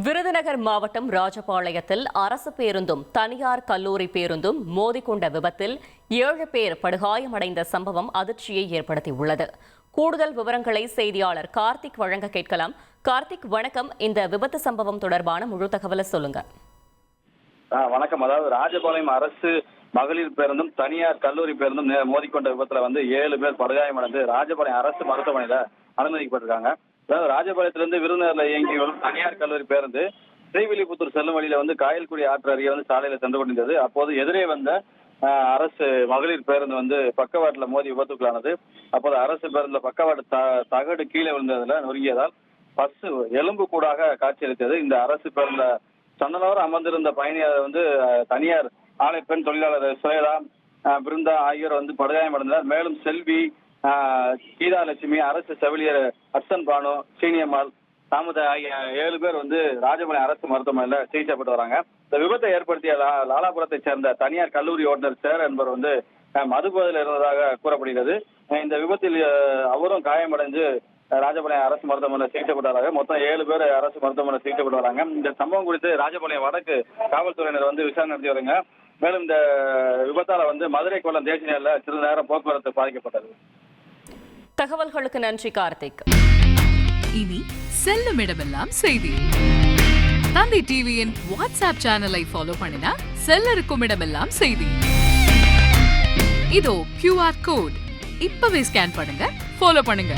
விருதுநகர் மாவட்டம் ராஜபாளையத்தில் அரசு பேருந்தும் தனியார் கல்லூரி பேருந்தும் மோதிக்கொண்ட விபத்தில் ஏழு பேர் படுகாயமடைந்த சம்பவம் அதிர்ச்சியை ஏற்படுத்தியுள்ளது. கூடுதல் விவரங்களை செய்தியாளர் கார்த்திக் வழங்க கேட்கலாம். கார்த்திக் வணக்கம். இந்த விபத்து சம்பவம் தொடர்பான முழு தகவலை சொல்லுங்க. வணக்கம். அதாவது ராஜபாளையம் அரசு மகளிர் பேருந்தும் தனியார் கல்லூரி பேருந்தும் மோதிக்கொண்ட விபத்துல வந்து ஏழு பேர் படுகாயமடைந்து ராஜபாளையம் அரசு மருத்துவமனையில அனுமதிக்கப்பட்டிருக்காங்க. ராஜபாளையத்திலிருந்து விருதுநகர்ல இயங்கி வரும் தனியார் கல்லூரி பேருந்து ஸ்ரீவில்லிபுத்தூர் செல்லும் வழியில வந்து காயல்குடி ஆற்று அருகே வந்து சாலையில சென்று கொண்டிருந்தது. அப்போது எதிரே வந்த அரசு மகளிர் பேருந்து வந்து பக்கவாட்டுல மோதி விபத்துக்குள்ளானது. அப்போது அரசு பேருந்துல பக்கவாட்டு த- தகடு கீழே விழுந்ததுல நொறுங்கியதால் பஸ் எலும்பு கூடாக காட்சியளித்தது. இந்த அரசு பேருந்துல சந்தனவர் அமர்ந்திருந்த பயணியாளர் வந்து தனியார் ஆலை பெண் தொழிலாளர் சுவேதா அஹ், பிருந்தா ஆகியோர் வந்து படுகாயமடைந்தனர். மேலும் செல்வி அஹ், அரசு செவிலியர் அர்சன் பானு சீனியம்மாள் தாமத ஆகிய ஏழு பேர் வந்து ராஜபாளையம் அரசு மருத்துவமனையில சிகிச்சைப்பட்டு வராங்க. இந்த விபத்தை ஏற்படுத்திய லாலாபுரத்தை சேர்ந்த தனியார் கல்லூரி ஓட்டுநர் சேர் என்பவர் வந்து அஹ், மதுபோதையில் இருந்ததாக கூறப்படுகிறது. இந்த விபத்தில் அவரும் காயமடைந்து ராஜபாளையம் அரசு மருத்துவமனையில் சிகிச்சைப்பட்டு வராங்க மொத்தம் ஏழு பேர் அரசு மருத்துவமனையில் சிகிச்சைப்பட்டு வராங்க. இந்த சம்பவம் குறித்து ராஜபாளையம் வடக்கு காவல்துறையினர் வந்து விசாரணை நடத்தி வருங்க. மேலும் இந்த விபத்தால வந்து மதுரை கொள்ளம் தேசிய நெல்ல சிறிது நேரம் போக்குவரத்து பாதிக்கப்பட்டது. தகவல்களுக்கு நன்றி கார்த்திக். இனி செல்லும் இடமெல்லாம் செய்தி. தந்தி டிவியின் வாட்ஸ்அப் சேனலை ஃபாலோ பண்ணினா செல்ல இருக்கும் இடமெல்லாம் செய்தி. இதோ கியூஆர் கோட் இப்பவே ஸ்கேன் பண்ணுங்க ஃபாலோ பண்ணுங்க.